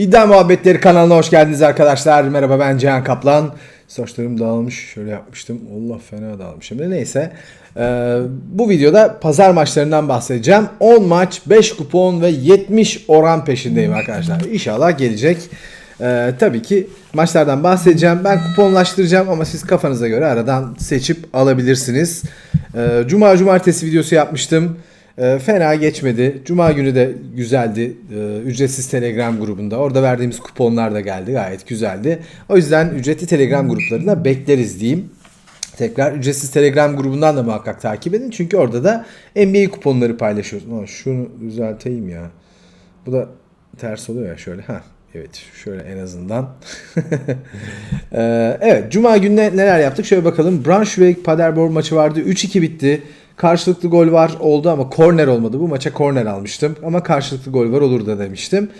İddia Muhabbetleri kanalına hoş geldiniz arkadaşlar. Merhaba ben Cihan Kaplan. Saçlarım dağılmış. Şöyle yapmıştım. Allah fena dağılmış. Şimdi neyse. Ee, bu videoda pazar maçlarından bahsedeceğim. 10 maç, 5 kupon ve 70 oran peşindeyim arkadaşlar. İnşallah gelecek. Ee, tabii ki maçlardan bahsedeceğim. Ben kuponlaştıracağım ama siz kafanıza göre aradan seçip alabilirsiniz. Ee, Cuma cumartesi videosu yapmıştım. Ee, fena geçmedi. Cuma günü de güzeldi. Ee, ücretsiz Telegram grubunda. Orada verdiğimiz kuponlar da geldi. Gayet güzeldi. O yüzden ücretli Telegram gruplarına bekleriz diyeyim. Tekrar ücretsiz Telegram grubundan da muhakkak takip edin. Çünkü orada da NBA kuponları paylaşıyoruz. Ama şunu düzelteyim ya. Bu da ters oluyor ya şöyle. Ha Evet şöyle en azından. Ee, evet Cuma gününe neler yaptık şöyle bakalım. Braunschweig Paderborn maçı vardı. 3-2 bitti. Karşılıklı gol var oldu ama korner olmadı. Bu maça korner almıştım. Ama karşılıklı gol var olur da demiştim.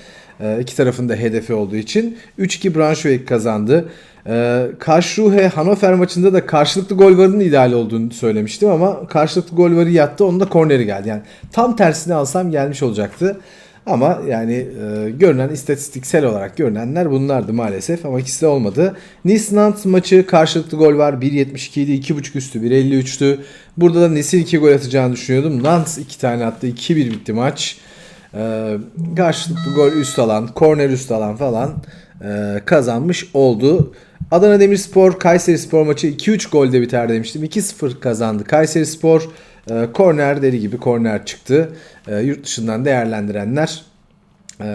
Ee, iki tarafın da hedefi olduğu için. 3-2 Braunschweig kazandı. Ee, Karlsruhe Hannover maçında da karşılıklı gol varının ideal olduğunu söylemiştim ama karşılıklı gol varı yattı. Onun da korneri geldi. Yani tam tersini alsam gelmiş olacaktı. Ama yani e, görünen istatistiksel olarak görünenler bunlardı maalesef ama ikisi de olmadı. Nice maçı karşılıklı gol var 1.72 idi 2.5 üstü 1.53'tü. Burada da Nice'in 2 gol atacağını düşünüyordum. Nantes 2 tane attı 2-1 bitti maç. E, karşılıklı gol üst alan, korner üst alan falan e, kazanmış oldu. Adana Demirspor Kayseri Spor maçı 2-3 golde biter demiştim. 2-0 kazandı Kayseri Spor. E, korner deri gibi korner çıktı. E, yurt dışından değerlendirenler e,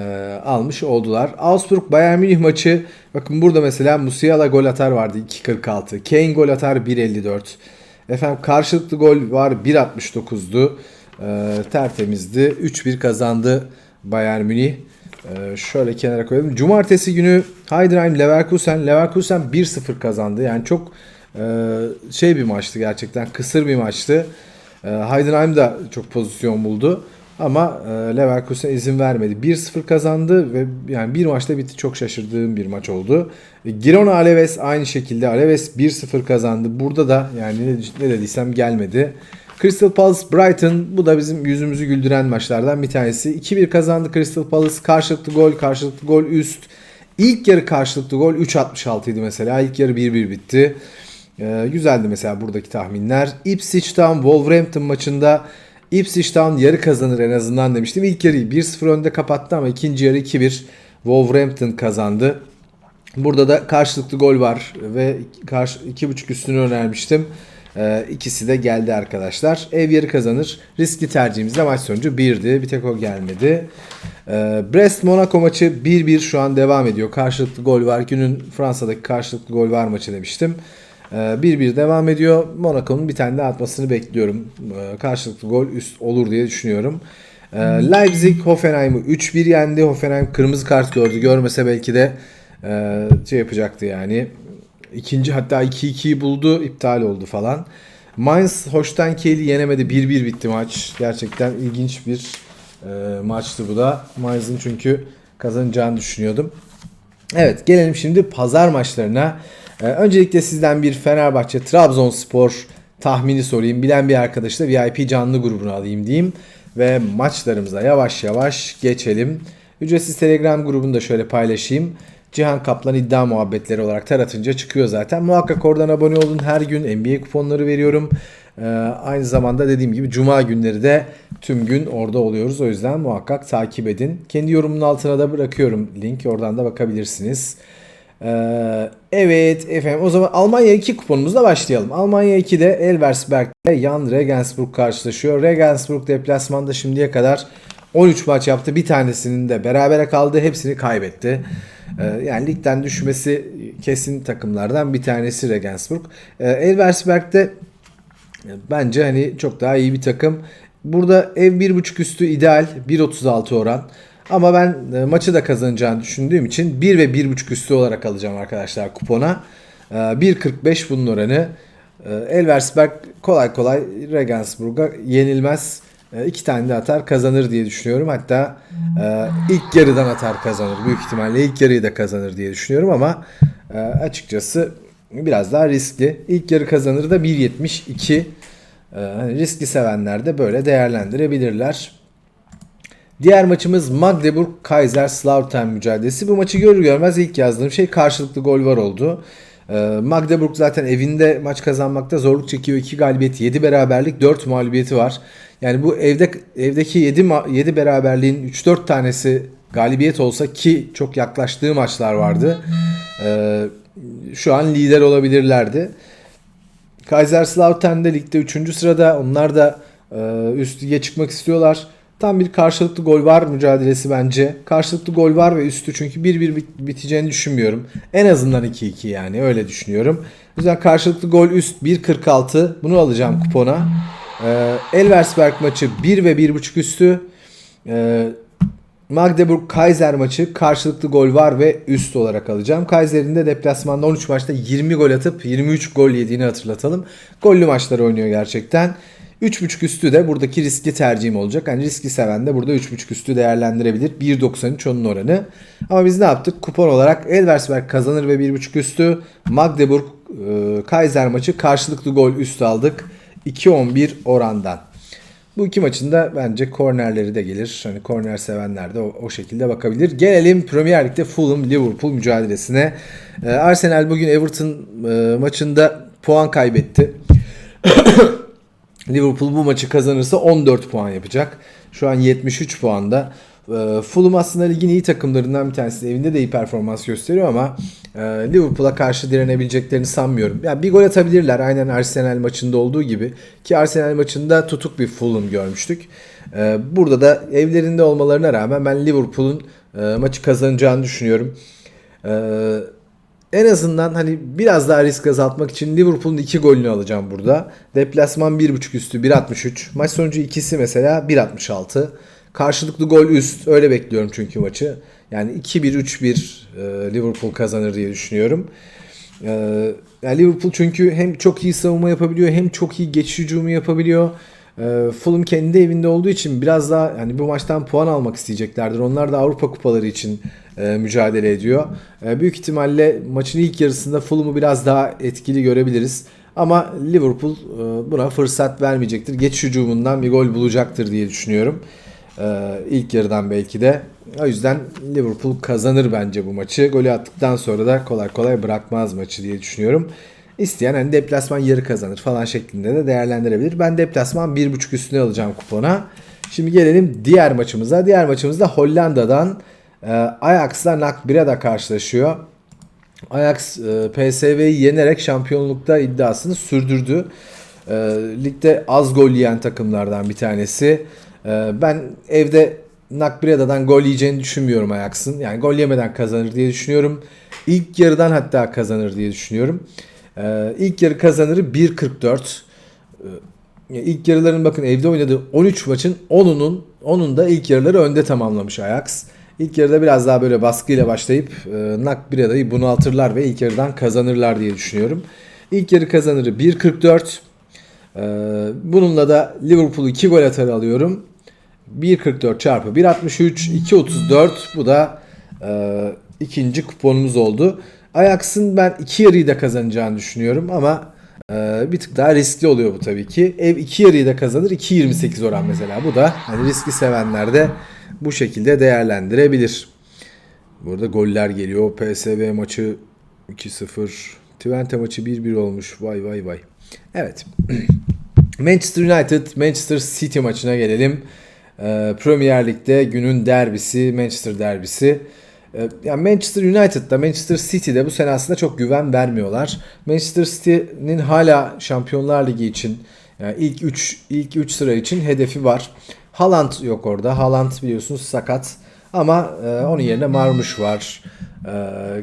almış oldular. Augsburg Bayern Münih maçı bakın burada mesela Musiala gol atar vardı 2.46. Kane gol atar 1.54. Efendim karşılıklı gol var 1.69'du. E, tertemizdi. 3-1 kazandı Bayern Münih. Ee, şöyle kenara koyalım. Cumartesi günü Heidenheim Leverkusen Leverkusen 1-0 kazandı. Yani çok e, şey bir maçtı gerçekten. Kısır bir maçtı. E, Heidenheim da çok pozisyon buldu. Ama e, Leverkusen izin vermedi. 1-0 kazandı ve yani bir maçta bitti. Çok şaşırdığım bir maç oldu. E, Girona Alaves aynı şekilde. Alaves 1-0 kazandı. Burada da yani ne dediysem gelmedi. Crystal Palace Brighton bu da bizim yüzümüzü güldüren maçlardan bir tanesi. 2-1 kazandı Crystal Palace. Karşılıklı gol, karşılıklı gol üst. İlk yarı karşılıklı gol 3.66 idi mesela. İlk yarı 1-1 bitti. Ee, güzeldi mesela buradaki tahminler. Ipswich Town Wolverhampton maçında Ipswich Town yarı kazanır en azından demiştim. İlk yarıyı 1-0 önde kapattı ama ikinci yarı 2-1 Wolverhampton kazandı. Burada da karşılıklı gol var ve karşı 2.5 üstünü önermiştim. Ee, ikisi de geldi arkadaşlar. Ev yarı kazanır. Riskli tercihimizde maç sonucu 1'di. Bir tek o gelmedi. Ee, Brest Monaco maçı 1-1 şu an devam ediyor. Karşılıklı gol var. Günün Fransa'daki karşılıklı gol var maçı demiştim. Ee, 1-1 devam ediyor. Monaco'nun bir tane daha atmasını bekliyorum. Ee, karşılıklı gol üst olur diye düşünüyorum. Ee, Leipzig Hoffenheim'ı 3-1 yendi. Hoffenheim kırmızı kart gördü. Görmese belki de e, şey yapacaktı yani. İkinci hatta 2-2'yi buldu iptal oldu falan. Mainz Holstein Kiel'i yenemedi 1-1 bitti maç. Gerçekten ilginç bir e, maçtı bu da. Mainz'ın çünkü kazanacağını düşünüyordum. Evet gelelim şimdi pazar maçlarına. E, öncelikle sizden bir Fenerbahçe Trabzonspor tahmini sorayım. Bilen bir arkadaşı da VIP canlı grubuna alayım diyeyim. Ve maçlarımıza yavaş yavaş geçelim. Ücretsiz Telegram grubunu da şöyle paylaşayım. Cihan Kaplan iddia muhabbetleri olarak taratınca çıkıyor zaten. Muhakkak oradan abone olun. Her gün NBA kuponları veriyorum. Ee, aynı zamanda dediğim gibi cuma günleri de tüm gün orada oluyoruz. O yüzden muhakkak takip edin. Kendi yorumun altına da bırakıyorum link. Oradan da bakabilirsiniz. Ee, evet efendim o zaman Almanya 2 kuponumuzla başlayalım. Almanya 2'de Elversberg ile Jan Regensburg karşılaşıyor. Regensburg deplasmanda şimdiye kadar 13 maç yaptı. Bir tanesinin de berabere kaldı. Hepsini kaybetti. Ee, yani ligden düşmesi kesin takımlardan bir tanesi Regensburg. Ee, Elversberg'de bence hani çok daha iyi bir takım. Burada ev 1.5 üstü ideal 1.36 oran. Ama ben e, maçı da kazanacağını düşündüğüm için 1 ve 1.5 üstü olarak alacağım arkadaşlar kupona. Ee, 1.45 bunun oranı. Ee, Elversberg kolay kolay Regensburg'a yenilmez. E, iki tane de atar kazanır diye düşünüyorum. Hatta e, ilk yarıdan atar kazanır. Büyük ihtimalle ilk yarıyı da kazanır diye düşünüyorum ama e, açıkçası biraz daha riskli. İlk yarı kazanır da 1.72. E, hani riskli sevenler de böyle değerlendirebilirler. Diğer maçımız Magdeburg Kaiserslautern mücadelesi. Bu maçı görür görmez ilk yazdığım şey karşılıklı gol var oldu. Ee, Magdeburg zaten evinde maç kazanmakta zorluk çekiyor. 2 galibiyet, 7 beraberlik, 4 mağlubiyeti var. Yani bu evde evdeki 7 7 beraberliğin 3-4 tanesi galibiyet olsa ki çok yaklaştığı maçlar vardı. Ee, şu an lider olabilirlerdi. Kaiserslautern de ligde 3. sırada. Onlar da e, üst lige çıkmak istiyorlar. Tam bir karşılıklı gol var mücadelesi bence. Karşılıklı gol var ve üstü çünkü 1-1 bit- biteceğini düşünmüyorum. En azından 2-2 yani öyle düşünüyorum. O yüzden karşılıklı gol üst 1.46 bunu alacağım kupona. Ee, Elversberg maçı 1 ve 1.5 üstü. Ee, Magdeburg Kaiser maçı karşılıklı gol var ve üst olarak alacağım. Kaiser'in de deplasmanda 13 maçta 20 gol atıp 23 gol yediğini hatırlatalım. Gollü maçlar oynuyor gerçekten. 3.5 üstü de buradaki riskli tercihim olacak. Yani riski seven de burada 3.5 üstü değerlendirebilir. 1.93 onun oranı. Ama biz ne yaptık? Kupon olarak Elversberg kazanır ve 1.5 üstü. Magdeburg e, maçı karşılıklı gol üstü aldık. 2.11 orandan. Bu iki maçın da bence kornerleri de gelir. Hani korner sevenler de o, o şekilde bakabilir. Gelelim Premier Lig'de Fulham Liverpool mücadelesine. Ee, Arsenal bugün Everton e, maçında puan kaybetti. Liverpool bu maçı kazanırsa 14 puan yapacak. Şu an 73 puanda. Ee, Fulham aslında ligin iyi takımlarından bir tanesi. Evinde de iyi performans gösteriyor ama e, Liverpool'a karşı direnebileceklerini sanmıyorum. Yani bir gol atabilirler aynen Arsenal maçında olduğu gibi. Ki Arsenal maçında tutuk bir Fulham görmüştük. Ee, burada da evlerinde olmalarına rağmen ben Liverpool'un e, maçı kazanacağını düşünüyorum. En azından hani biraz daha risk azaltmak için Liverpool'un 2 golünü alacağım burada. Deplasman 1.5 üstü 1.63. Maç sonucu ikisi mesela 1.66. Karşılıklı gol üst. Öyle bekliyorum çünkü maçı. Yani 2-1-3-1 e, Liverpool kazanır diye düşünüyorum. E, yani Liverpool çünkü hem çok iyi savunma yapabiliyor hem çok iyi geçiş hücumu yapabiliyor. E, Fulham kendi evinde olduğu için biraz daha yani bu maçtan puan almak isteyeceklerdir. Onlar da Avrupa kupaları için e, mücadele ediyor. E, büyük ihtimalle maçın ilk yarısında Fulham'ı biraz daha etkili görebiliriz. Ama Liverpool e, buna fırsat vermeyecektir. Geç hücumundan bir gol bulacaktır diye düşünüyorum. E, ilk yarıdan belki de. O yüzden Liverpool kazanır bence bu maçı. Golü attıktan sonra da kolay kolay bırakmaz maçı diye düşünüyorum. İsteyen hani deplasman yarı kazanır falan şeklinde de değerlendirebilir. Ben deplasman 1.5 üstüne alacağım kupona. Şimdi gelelim diğer maçımıza. Diğer maçımızda Hollanda'dan e, Ajax'la NAC Breda karşılaşıyor. Ajax e, PSV'yi yenerek şampiyonlukta iddiasını sürdürdü. E, ligde az gol yiyen takımlardan bir tanesi. E, ben evde NAC Breda'dan gol yiyeceğini düşünmüyorum Ajax'ın. Yani gol yemeden kazanır diye düşünüyorum. İlk yarıdan hatta kazanır diye düşünüyorum. E, ilk yarı kazanırı 1.44. E, ilk yarıların bakın evde oynadığı 13 maçın 10'unun 10'un da ilk yarıları önde tamamlamış Ajax. İlk yarıda biraz daha böyle baskıyla başlayıp e, Nak Breda'yı bunaltırlar ve ilk yarıdan kazanırlar diye düşünüyorum. İlk yarı kazanırı 1.44. E, bununla da Liverpool'u 2 gol atar alıyorum. 1.44 çarpı 1.63 2.34 bu da e, ikinci kuponumuz oldu. Ajax'ın ben iki yarıyı da kazanacağını düşünüyorum ama e, bir tık daha riskli oluyor bu tabii ki. Ev iki yarıyı da kazanır 2.28 oran mesela bu da hani riski sevenler de bu şekilde değerlendirebilir. Burada goller geliyor. PSV maçı 2-0. Twente maçı 1-1 olmuş. Vay vay vay. Evet. Manchester United, Manchester City maçına gelelim. Ee, Premier Lig'de günün derbisi, Manchester derbisi. Ee, yani Manchester United'da, Manchester City'de bu sene aslında çok güven vermiyorlar. Manchester City'nin hala Şampiyonlar Ligi için yani ilk 3 ilk 3 sıra için hedefi var. Haaland yok orada. Haaland biliyorsunuz sakat. Ama e, onun yerine Marmuş var. E,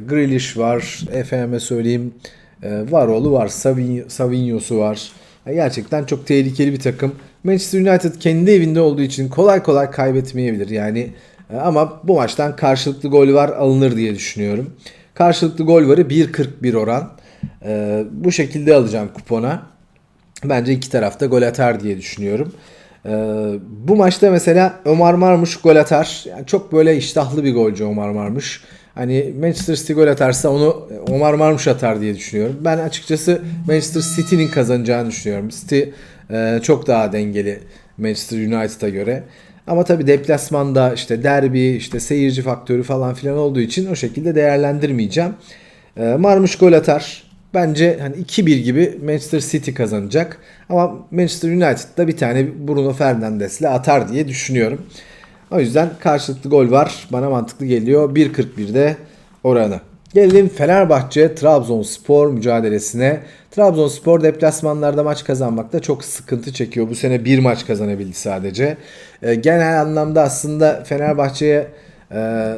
Grealish var. Efendime söyleyeyim. E, Varoğlu var. Savin, Savinho'su var. E, gerçekten çok tehlikeli bir takım. Manchester United kendi evinde olduğu için kolay kolay kaybetmeyebilir. Yani e, ama bu maçtan karşılıklı gol var alınır diye düşünüyorum. Karşılıklı gol varı 1.41 oran. E, bu şekilde alacağım kupona. Bence iki tarafta gol atar diye düşünüyorum. Ee, bu maçta mesela Ömer Marmuş gol atar. Yani çok böyle iştahlı bir golcü Ömer Marmuş. Hani Manchester City gol atarsa onu Ömer Marmuş atar diye düşünüyorum. Ben açıkçası Manchester City'nin kazanacağını düşünüyorum. City e, çok daha dengeli Manchester United'a göre. Ama tabii deplasmanda işte derbi, işte seyirci faktörü falan filan olduğu için o şekilde değerlendirmeyeceğim. Ee, Marmuş gol atar. Bence hani 2-1 gibi Manchester City kazanacak. Ama Manchester United'da bir tane Bruno Fernandes'le atar diye düşünüyorum. O yüzden karşılıklı gol var. Bana mantıklı geliyor. 1.41'de oranı. Gelelim Fenerbahçe Trabzonspor mücadelesine. Trabzonspor deplasmanlarda maç kazanmakta çok sıkıntı çekiyor. Bu sene bir maç kazanabildi sadece. E, genel anlamda aslında Fenerbahçe'ye e,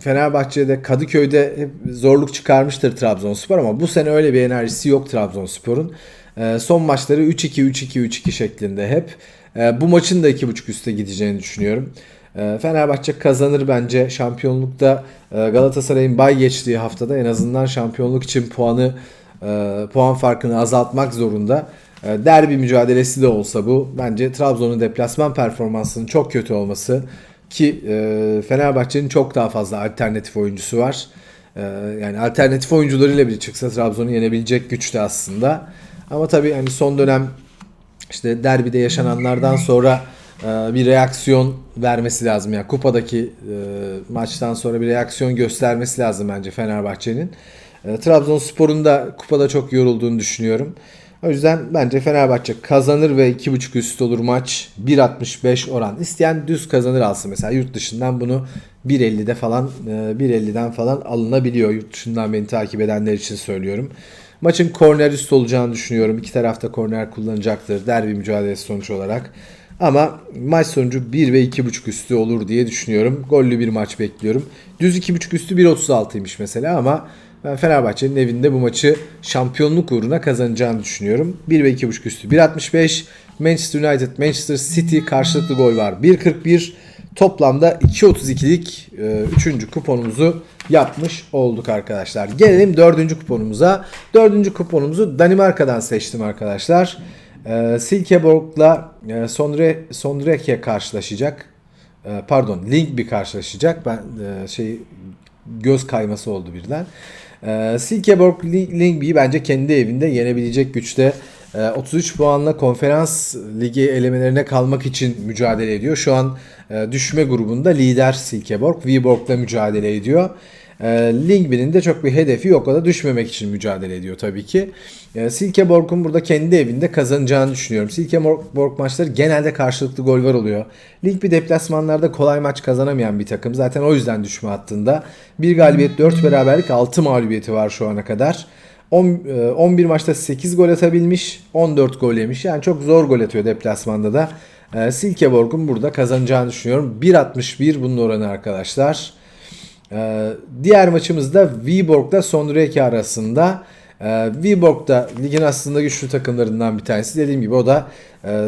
Fenerbahçe'de Kadıköy'de hep zorluk çıkarmıştır Trabzonspor ama bu sene öyle bir enerjisi yok Trabzonspor'un. E, son maçları 3-2 3-2 3-2 şeklinde hep. E, bu maçın da 2.5 üste gideceğini düşünüyorum. E, Fenerbahçe kazanır bence. Şampiyonlukta e, Galatasaray'ın bay geçtiği haftada en azından şampiyonluk için puanı e, puan farkını azaltmak zorunda. Derbi mücadelesi de olsa bu. Bence Trabzon'un deplasman performansının çok kötü olması ki e, Fenerbahçe'nin çok daha fazla alternatif oyuncusu var. E, yani alternatif oyuncularıyla bile çıksa Trabzon'u yenebilecek güçte aslında. Ama tabii hani son dönem işte derbide yaşananlardan sonra e, bir reaksiyon vermesi lazım. Yani kupadaki e, maçtan sonra bir reaksiyon göstermesi lazım bence Fenerbahçe'nin. E, Trabzonspor'un da kupada çok yorulduğunu düşünüyorum. O yüzden bence Fenerbahçe kazanır ve 2.5 üst olur maç. 1.65 oran. İsteyen düz kazanır alsın. Mesela yurt dışından bunu 1.50'de falan 1.50'den falan alınabiliyor. Yurt dışından beni takip edenler için söylüyorum. Maçın korner üst olacağını düşünüyorum. İki tarafta korner kullanacaktır. Derbi mücadelesi sonuç olarak. Ama maç sonucu 1 ve 2.5 üstü olur diye düşünüyorum. Gollü bir maç bekliyorum. Düz 2.5 üstü 1.36'ymış mesela ama ben Fenerbahçe'nin evinde bu maçı şampiyonluk uğruna kazanacağını düşünüyorum. 1 ve 2.5 üstü 1.65. Manchester United, Manchester City karşılıklı gol var. 1.41. Toplamda 2.32'lik 3. kuponumuzu yapmış olduk arkadaşlar. Gelelim 4. kuponumuza. 4. kuponumuzu Danimarka'dan seçtim arkadaşlar. E, Silkeborg'la e, Sondre, Sondreke karşılaşacak. E, pardon Link bir karşılaşacak. Ben e, şey göz kayması oldu birden. E, Silkeborg Linkby'yi bence kendi evinde yenebilecek güçte. 33 puanla konferans ligi elemelerine kalmak için mücadele ediyor. Şu an düşme grubunda lider Silkeborg. Viborg'la mücadele ediyor. Lingby'nin de çok bir hedefi yok. O da düşmemek için mücadele ediyor tabii ki. Silkeborg'un burada kendi evinde kazanacağını düşünüyorum. Silkeborg maçları genelde karşılıklı gol var oluyor. Lingby deplasmanlarda kolay maç kazanamayan bir takım. Zaten o yüzden düşme hattında. Bir galibiyet 4 beraberlik 6 mağlubiyeti var şu ana kadar. 11 maçta 8 gol atabilmiş, 14 gol yemiş. Yani çok zor gol atıyor deplasmanda da. Silkeborg'un burada kazanacağını düşünüyorum. 1.61 bunun oranı arkadaşlar. Diğer maçımız da Viborg'da Sondreke arasında. Viborg da ligin aslında güçlü takımlarından bir tanesi. Dediğim gibi o da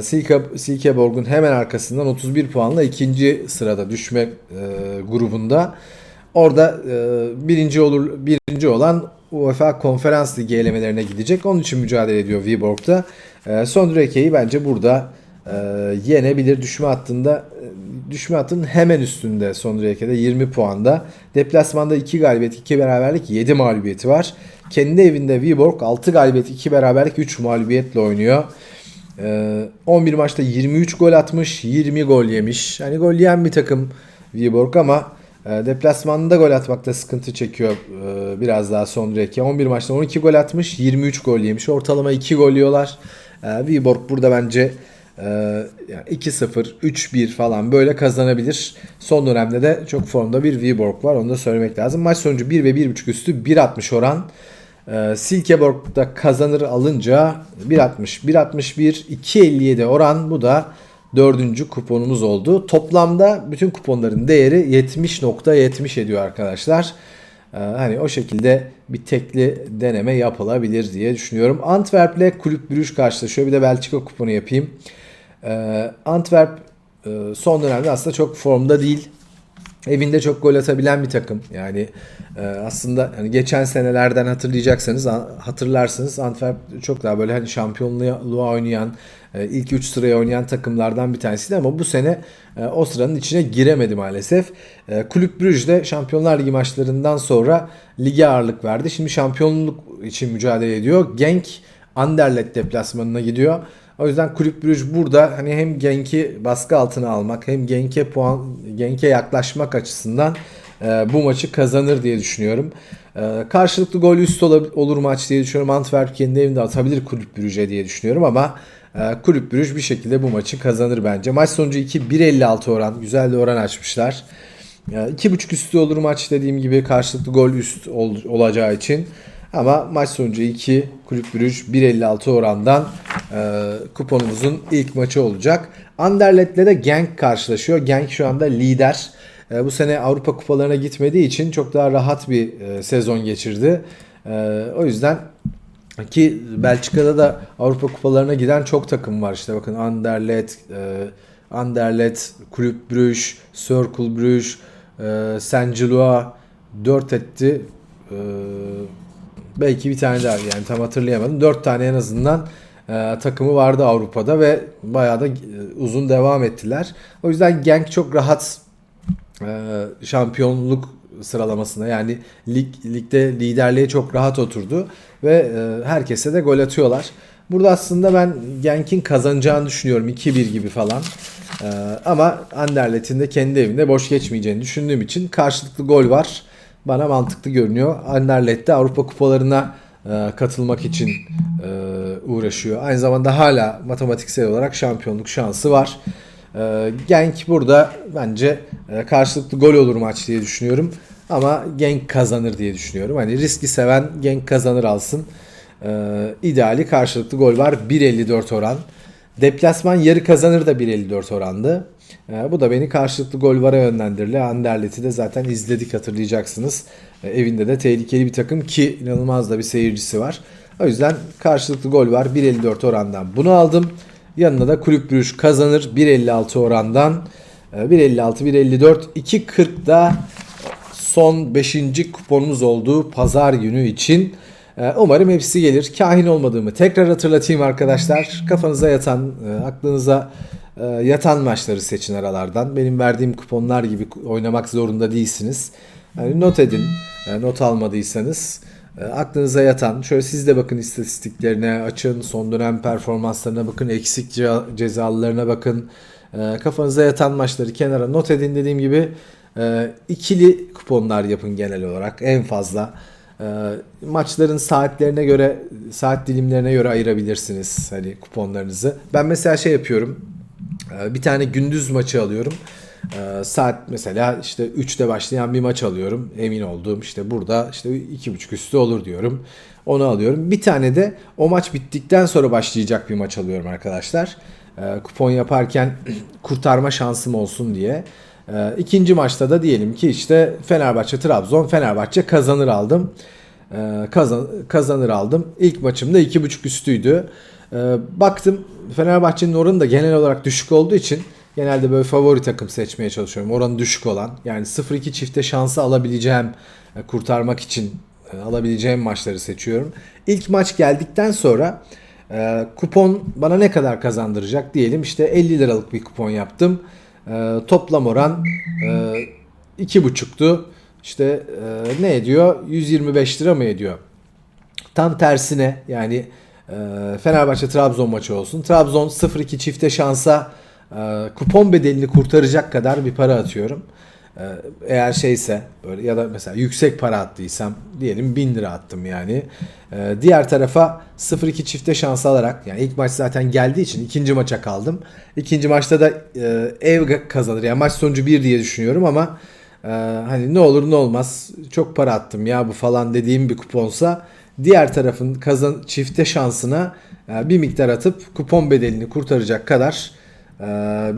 Silke, Silkeborg'un hemen arkasından 31 puanla ikinci sırada düşme grubunda. Orada birinci olur birinci olan UEFA Konferans Ligi elemelerine gidecek. Onun için mücadele ediyor Viborg'da. E, Sondreke'yi bence burada e, yenebilir. Düşme hattında e, düşme hattının hemen üstünde Sondreke'de 20 puanda. Deplasmanda 2 galibiyet, 2 beraberlik, 7 mağlubiyeti var. Kendi evinde Viborg 6 galibiyet, 2 beraberlik, 3 mağlubiyetle oynuyor. 11 maçta 23 gol atmış, 20 gol yemiş. Hani gol yiyen bir takım Viborg ama e, deplasmanda gol atmakta sıkıntı çekiyor e, biraz daha Sondreke. 11 maçta 12 gol atmış, 23 gol yemiş. Ortalama 2 gol yiyorlar. E, Viborg burada bence yani 2-0, 3-1 falan böyle kazanabilir. Son dönemde de çok formda bir Viborg var. Onu da söylemek lazım. Maç sonucu 1 ve 1.5 üstü 1.60 oran. Silkeborg'da kazanır alınca 1.60, 1.61, 2.57 oran. Bu da dördüncü kuponumuz oldu. Toplamda bütün kuponların değeri 70.70 ediyor arkadaşlar. Ee, hani o şekilde bir tekli deneme yapılabilir diye düşünüyorum. Antwerp ile Kulüp Brüj karşılaşıyor. Bir de Belçika kuponu yapayım. Ee, Antwerp e, son dönemde aslında çok formda değil. Evinde çok gol atabilen bir takım. Yani e, aslında hani geçen senelerden hatırlayacaksanız hatırlarsınız Antwerp çok daha böyle hani şampiyonluğa oynayan e, ilk 3 sıraya oynayan takımlardan bir tanesiydi ama bu sene e, o sıranın içine giremedi maalesef. E, Kulüp Brüj de Şampiyonlar Ligi maçlarından sonra lige ağırlık verdi. Şimdi şampiyonluk için mücadele ediyor. Genk Anderlecht deplasmanına gidiyor. O yüzden Kulüp Brüj burada hani hem Genk'i baskı altına almak hem Genk'e puan Genk'e yaklaşmak açısından e, bu maçı kazanır diye düşünüyorum. E, karşılıklı gol üst olur maç diye düşünüyorum. Antwerp kendi evinde atabilir Kulüp Brüj'e diye düşünüyorum ama e, Kulüp Brüj bir şekilde bu maçı kazanır bence. Maç sonucu 2 1.56 oran. Güzel de oran açmışlar. Ya, iki buçuk üstü olur maç dediğim gibi karşılıklı gol üst ol- olacağı için. Ama maç sonucu 2 Kulüp Brüj 1.56 orandan e, kuponumuzun ilk maçı olacak. Anderlet'le de Genk karşılaşıyor. Genk şu anda lider. E, bu sene Avrupa kupalarına gitmediği için çok daha rahat bir e, sezon geçirdi. E, o yüzden ki Belçika'da da Avrupa kupalarına giden çok takım var. İşte bakın Anderlet, e, Anderlet, Kulüp Brüj, Cercle Brüj, e, Saint Gillois 4 etti. E, belki bir tane daha yani tam hatırlayamadım. 4 tane en azından e, takımı vardı Avrupa'da ve bayağı da e, uzun devam ettiler. O yüzden Genk çok rahat e, şampiyonluk sıralamasına yani lig ligde liderliğe çok rahat oturdu ve e, herkese de gol atıyorlar. Burada aslında ben Genk'in kazanacağını düşünüyorum 2-1 gibi falan. E, ama Anderlet'in de kendi evinde boş geçmeyeceğini düşündüğüm için karşılıklı gol var. Bana mantıklı görünüyor. Anderlet de Avrupa kupalarına katılmak için e, uğraşıyor. Aynı zamanda hala matematiksel olarak şampiyonluk şansı var. E, Genk burada bence e, karşılıklı gol olur maç diye düşünüyorum. Ama Genk kazanır diye düşünüyorum. Hani riski seven Genk kazanır alsın. E, ideali karşılıklı gol var. 1.54 oran. Deplasman yarı kazanır da 1.54 orandı. E, bu da beni karşılıklı gol vara yönlendirdi. Anderlet'i de zaten izledik hatırlayacaksınız. E, evinde de tehlikeli bir takım ki inanılmaz da bir seyircisi var. O yüzden karşılıklı gol var 1.54 orandan bunu aldım. Yanına da Kulüp Brüj kazanır 1.56 orandan. E, 1.56, 1.54, 2.40 da son 5. kuponumuz olduğu pazar günü için. Ee, Umarım hepsi gelir. Kahin olmadığımı tekrar hatırlatayım arkadaşlar. Kafanıza yatan, e, aklınıza e, yatan maçları seçin aralardan. Benim verdiğim kuponlar gibi oynamak zorunda değilsiniz. Yani not edin, e, not almadıysanız. Aklınıza yatan, şöyle siz de bakın istatistiklerine, açın, son dönem performanslarına bakın, eksik ce- cezalarına bakın. Kafanıza yatan maçları kenara not edin dediğim gibi. ikili kuponlar yapın genel olarak en fazla. E, maçların saatlerine göre, saat dilimlerine göre ayırabilirsiniz hani kuponlarınızı. Ben mesela şey yapıyorum. E, bir tane gündüz maçı alıyorum. E, saat mesela işte 3'te başlayan bir maç alıyorum. Emin olduğum işte burada işte 2.5 üstü olur diyorum. Onu alıyorum. Bir tane de o maç bittikten sonra başlayacak bir maç alıyorum arkadaşlar. E, kupon yaparken kurtarma şansım olsun diye. E, ikinci maçta da diyelim ki işte Fenerbahçe Trabzon Fenerbahçe kazanır aldım. E, kazan, kazanır aldım. İlk maçımda 2.5 üstüydü. E, baktım Fenerbahçe'nin oranı da genel olarak düşük olduğu için genelde böyle favori takım seçmeye çalışıyorum. Oranı düşük olan yani 0-2 çifte şansı alabileceğim e, kurtarmak için e, alabileceğim maçları seçiyorum. İlk maç geldikten sonra e, kupon bana ne kadar kazandıracak diyelim işte 50 liralık bir kupon yaptım. Toplam oran e, 2.5'tu. İşte ne ediyor? 125 lira mı ediyor? Tam tersine yani Fenerbahçe Trabzon maçı olsun. Trabzon 0-2 çifte şansa e, kupon bedelini kurtaracak kadar bir para atıyorum. E, eğer şeyse böyle ya da mesela yüksek para attıysam diyelim 1000 lira attım yani. E, diğer tarafa 0-2 çifte şans alarak yani ilk maç zaten geldiği için ikinci maça kaldım. İkinci maçta da e, ev kazanır. Yani maç sonucu 1 diye düşünüyorum ama ee, hani ne olur ne olmaz çok para attım ya bu falan dediğim bir kuponsa diğer tarafın kazan çifte şansına e, bir miktar atıp kupon bedelini kurtaracak kadar e,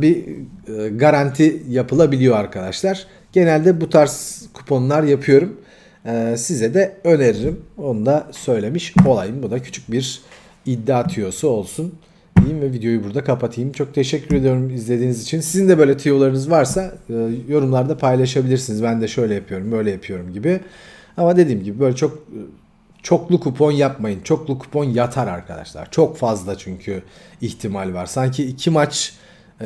bir e, garanti yapılabiliyor arkadaşlar. Genelde bu tarz kuponlar yapıyorum. E, size de öneririm. Onu da söylemiş olayım. Bu da küçük bir iddia tüyosu olsun diyeyim ve videoyu burada kapatayım. Çok teşekkür ediyorum izlediğiniz için. Sizin de böyle tüyolarınız varsa e, yorumlarda paylaşabilirsiniz. Ben de şöyle yapıyorum, böyle yapıyorum gibi. Ama dediğim gibi böyle çok çoklu kupon yapmayın. Çoklu kupon yatar arkadaşlar. Çok fazla çünkü ihtimal var. Sanki iki maç e,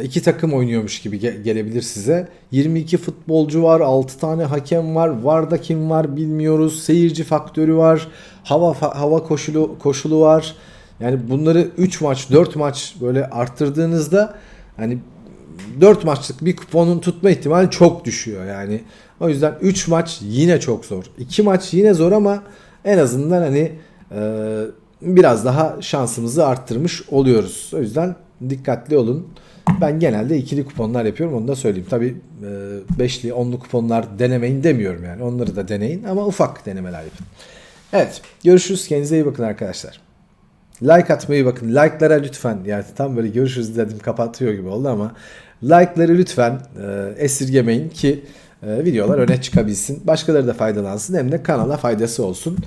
iki takım oynuyormuş gibi gelebilir size. 22 futbolcu var, 6 tane hakem var, Varda kim var bilmiyoruz. Seyirci faktörü var, hava hava koşulu koşulu var. Yani bunları 3 maç 4 maç böyle arttırdığınızda hani 4 maçlık bir kuponun tutma ihtimali çok düşüyor yani. O yüzden 3 maç yine çok zor. 2 maç yine zor ama en azından hani e, biraz daha şansımızı arttırmış oluyoruz. O yüzden dikkatli olun. Ben genelde ikili kuponlar yapıyorum onu da söyleyeyim. Tabi beşli, onlu kuponlar denemeyin demiyorum yani. Onları da deneyin ama ufak denemeler yapın. Evet görüşürüz. Kendinize iyi bakın arkadaşlar. Like atmayı bakın. Like'lara lütfen. Yani tam böyle görüşürüz dedim kapatıyor gibi oldu ama like'ları lütfen e, esirgemeyin ki e, videolar öne çıkabilsin. Başkaları da faydalansın hem de kanala faydası olsun.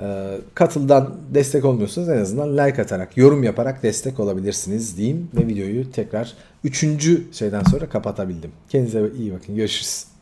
E, katıldan destek olmuyorsanız en azından like atarak, yorum yaparak destek olabilirsiniz diyeyim ve videoyu tekrar 3. şeyden sonra kapatabildim. Kendinize iyi bakın. Görüşürüz.